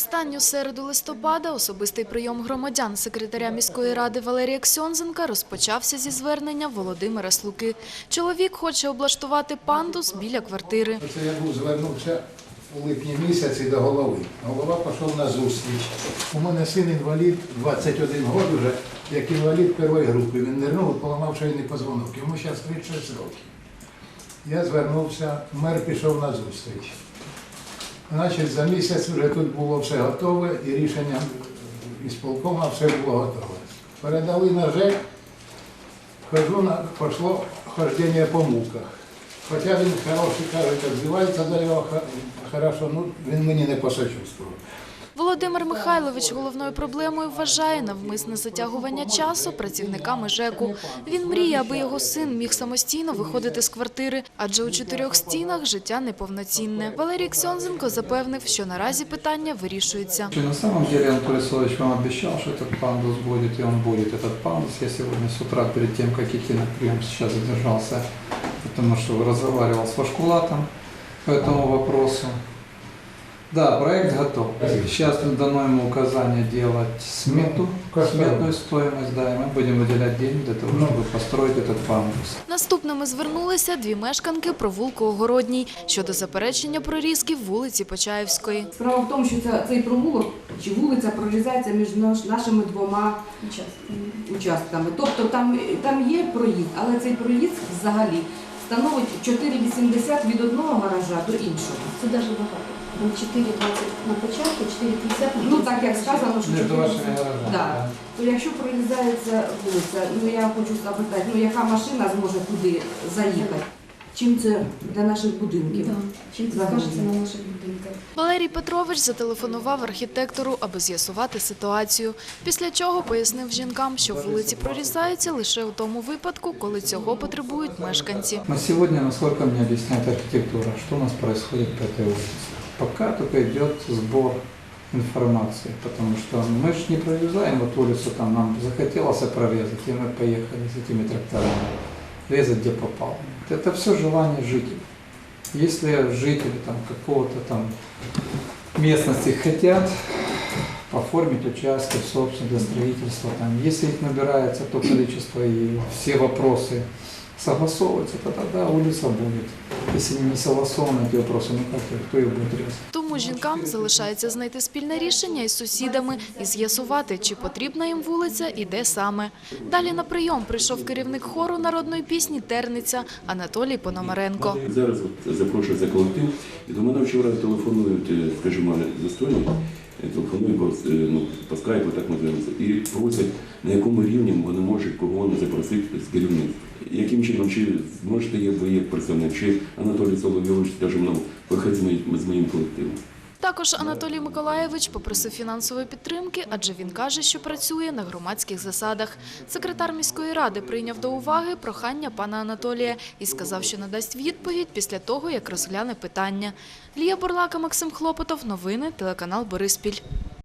останню середу листопада особистий прийом громадян секретаря міської ради Валерія Ксьонзенка розпочався зі звернення Володимира Слуки. Чоловік хоче облаштувати пандус біля квартири. Це я був звернувся у липні місяці до голови. Голова пішов на зустріч. У мене син інвалід 21 років вже, як інвалід першої групи. Він нирнув, поламав шийний позвонок. Йому зараз 36 років. Я звернувся, мер пішов на зустріч. Значить, за місяць вже тут було все готове і рішення ісполкома все було готове. Передали на ЖЕК, хожу на, пошло хождення по муках. Хоча він хороший, кажуть, відбивається за його хорошо, ну він мені не посочувствував. Володимир Михайлович головною проблемою вважає навмисне затягування часу працівниками ЖЕКу. Він мріє, аби його син міг самостійно виходити з квартири, адже у чотирьох стінах життя неповноцінне. Валерій Ксьонзенко запевнив, що наразі питання вирішується. На самом деле Анатолий Солович вам обещал, что этот пандус будет, и он будет. Этот пандус я сегодня с утра, перед тем, как идти на прием, сейчас задержался, потому что разговаривал с Вашкулатом по этому вопросу. Да, проект готов. Сейчас дано ему указание делать смету, сметную стоимость, да, и мы будем выделять деньги для того, чтобы построить этот пандус. Наступними звернулися дві мешканки провулку Огородній щодо заперечення прорізків вулиці Почаївської. Справа в тому, що ця, цей провулок чи вулиця прорізається між наш- нашими двома участками. Тобто там, там є проїзд, але цей проїзд взагалі становить 4,80 від одного гаража до іншого. Це дуже багато. 4,20 на початку, 4,50 на Ну так як сказано, що Между 4,80. вашими гаражами. Да. То якщо прорізається вулиця, ну я хочу запитати, ну яка машина зможе туди заїхати? Чим це для наших будинків? Да. Чим це Взагалі. скажеться на наших будинках? Валерій Петрович зателефонував архітектору, аби з'ясувати ситуацію. Після чого пояснив жінкам, що вулиці прорізаються лише у тому випадку, коли цього потребують мешканці. На сегодня, насколько мне объясняет архитектура, что у нас происходит по этой улице? Пока только идет сбор информации, потому что мы же не прорезаем вот улицу, там нам захотелось прорезать, и мы поехали с этими тракторами, Резать где попало. Это все желание жителей. Если жители там какого-то там местности хотят оформить участки в собственность для строительства, там, если их набирается то количество и все вопросы согласовываются, тогда да, улица будет. Если не согласованы эти вопросы, ну как, ее- кто ее будет резать? Тому жінкам залишається знайти спільне рішення із сусідами і з'ясувати, чи потрібна їм вулиця і де саме. Далі на прийом прийшов керівник хору народної пісні Терниця Анатолій Пономаренко. Зараз от запрошується колектив, і до мене вчора телефонують, е, скажімо, застойні, е, телефонують е, ну, по скайпу, так називається, і просять, на якому рівні вони можуть кого не запросити з керівництва. Яким чином, чи зможете ви як представник, чи Анатолій Соловйович, скажімо, ну, виходить з моїм колективом. Також Анатолій Миколаєвич попросив фінансової підтримки, адже він каже, що працює на громадських засадах. Секретар міської ради прийняв до уваги прохання пана Анатолія і сказав, що надасть відповідь після того, як розгляне питання. Лія Бурлака, Максим Хлопотов. Новини телеканал Бориспіль.